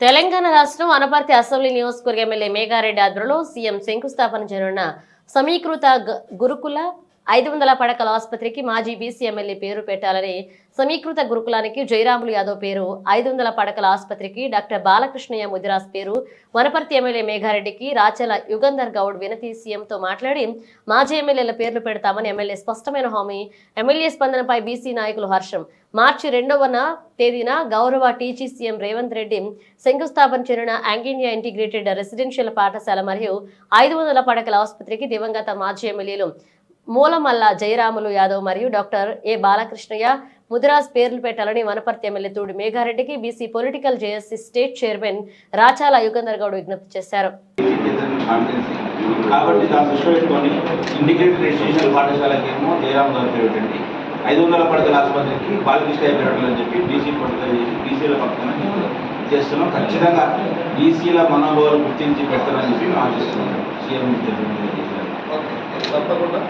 తెలంగాణ రాష్ట్రం అనపర్తి అసెంబ్లీ నియోజకవర్గ ఎమ్మెల్యే మేఘారెడ్డి ఆధ్వర్యంలో సీఎం శంకుస్థాపన చేయనున్న సమీకృత గురుకుల ఐదు వందల పడకల ఆసుపత్రికి మాజీ బీసీ ఎమ్మెల్యే పేరు పెట్టాలని సమీకృత గురుకులానికి జయరాములు యాదవ్ పేరు ఐదు వందల పడకల ఆసుపత్రికి డాక్టర్ బాలకృష్ణయ్య ముదిరాజ్ పేరు వనపర్తి ఎమ్మెల్యే మేఘారెడ్డికి రాచల యుగంధర్ గౌడ్ వినతి సీఎంతో మాట్లాడి మాజీ ఎమ్మెల్యేల పేర్లు పెడతామని ఎమ్మెల్యే స్పష్టమైన హామీ. ఎమ్మెల్యే స్పందనపై బీసీ నాయకులు హర్షం. మార్చి రెండవన తేదీన గౌరవ టీజీ సీఎం రేవంత్ రెడ్డి శంకుస్థాపన చేరిన యాంగిండియా ఇంటిగ్రేటెడ్ రెసిడెన్షియల్ పాఠశాల మరియు ఐదు వందల పడకల ఆసుపత్రికి దివంగత మాజీ ఎమ్మెల్యేలు మూలమల్ల జయరాములు యాదవ్ మరియు డాక్టర్ ఏ బాలకృష్ణయ్య ముదిరాజ్ పేర్లు పెట్టాలని Wanaparthy MLA Thudi మేఘారెడ్డికి BC political JSC state chairman Rachala Yugandhar Goud విజ్ఞప్తి చేశారు. కాన్ఫరెన్సీ కాబట్టి దాని దృష్టిలో పెట్టుకొని ఇండికేటెడ్ రెసిడెన్షియల్ పాఠశాలకి ఏమో జయరామ్ గారు పేరు పెట్టండి ఐదు వందల పడకల ఆసుపత్రికి బాలకృష్ణ పెట్టాలి అని చెప్పి బీసీ పడకలు చేసి బీసీల పక్కన చేస్తున్నాం. ఖచ్చితంగా బీసీల మనోభావాలు గుర్తించి పెడతారని చెప్పి ఆశిస్తున్నాం. సీఎం తప్పకుండా.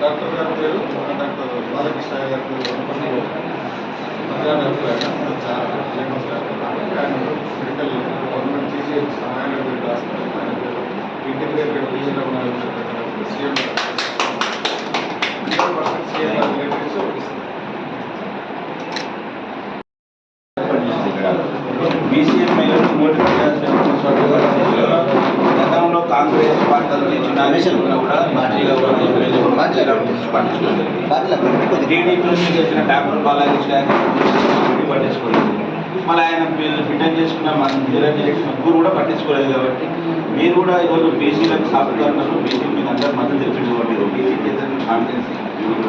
డాక్టర్ గారి పేరు డాక్టర్ బాలకృష్ణ గారి పేరు అనుకుని మధ్యాహ్నం అభిప్రాయం చాలా ఫేమస్ డాక్టర్ ఆయన మెడికల్ గవర్నమెంట్ జీజీహెచ్ ఆయన హాస్పిటల్ ఆయన పేరు integrated regional CM CM relatives బీసీఎంఐలకు గతంలో కాంగ్రెస్ పార్టీలో ఇచ్చిన పట్టించుకోలేదు వచ్చిన డాక్టర్ బాలాజీ పట్టించుకోలేదు. మళ్ళీ ఆయన రిటర్న్ చేసుకున్న మన నిరంజన్ రెడ్డి ముగ్గురు కూడా పట్టించుకోలేదు కాబట్టి మీరు కూడా ఈరోజు బీసీలకు సాఫ్ట్వేర్లను బీసీ మీద అందరూ మద్దతు తెప్పించుకోండి బీసీ చేసిన కాన్ఫిడెన్స్.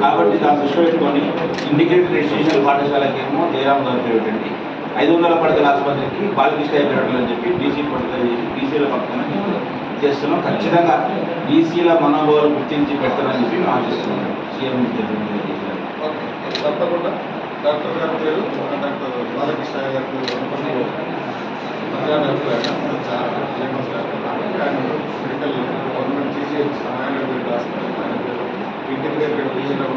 కాబట్టి దాన్ని దృష్టి పెట్టుకొని ఇండికేటెడ్ రెసిడెన్షియల్ పాఠశాలకి ఏమో జయరామ్ గారు పేరు పెట్టండి ఐదు వందల పడకల ఆసుపత్రికి బాలకృష్ణ పెట్టాలి అని చెప్పి బీసీ పడకలు చేసి బీసీల పక్కన చేస్తున్నాం. ఖచ్చితంగా బీసీల మనోభావాలు గుర్తించి పెడతారని చెప్పి మేము ఆశిస్తున్నాం. సీఎం చేశారు తప్పకుండా. డాక్టర్ గారి పేరు డాక్టర్ బాలకృష్ణ గారి పేరు చాలా ఫేమస్ మెడికల్ గవర్నమెంట్ జీజీహెచ్ ఆయన హాస్పిటల్ ఆయన పేరు. Integrated regional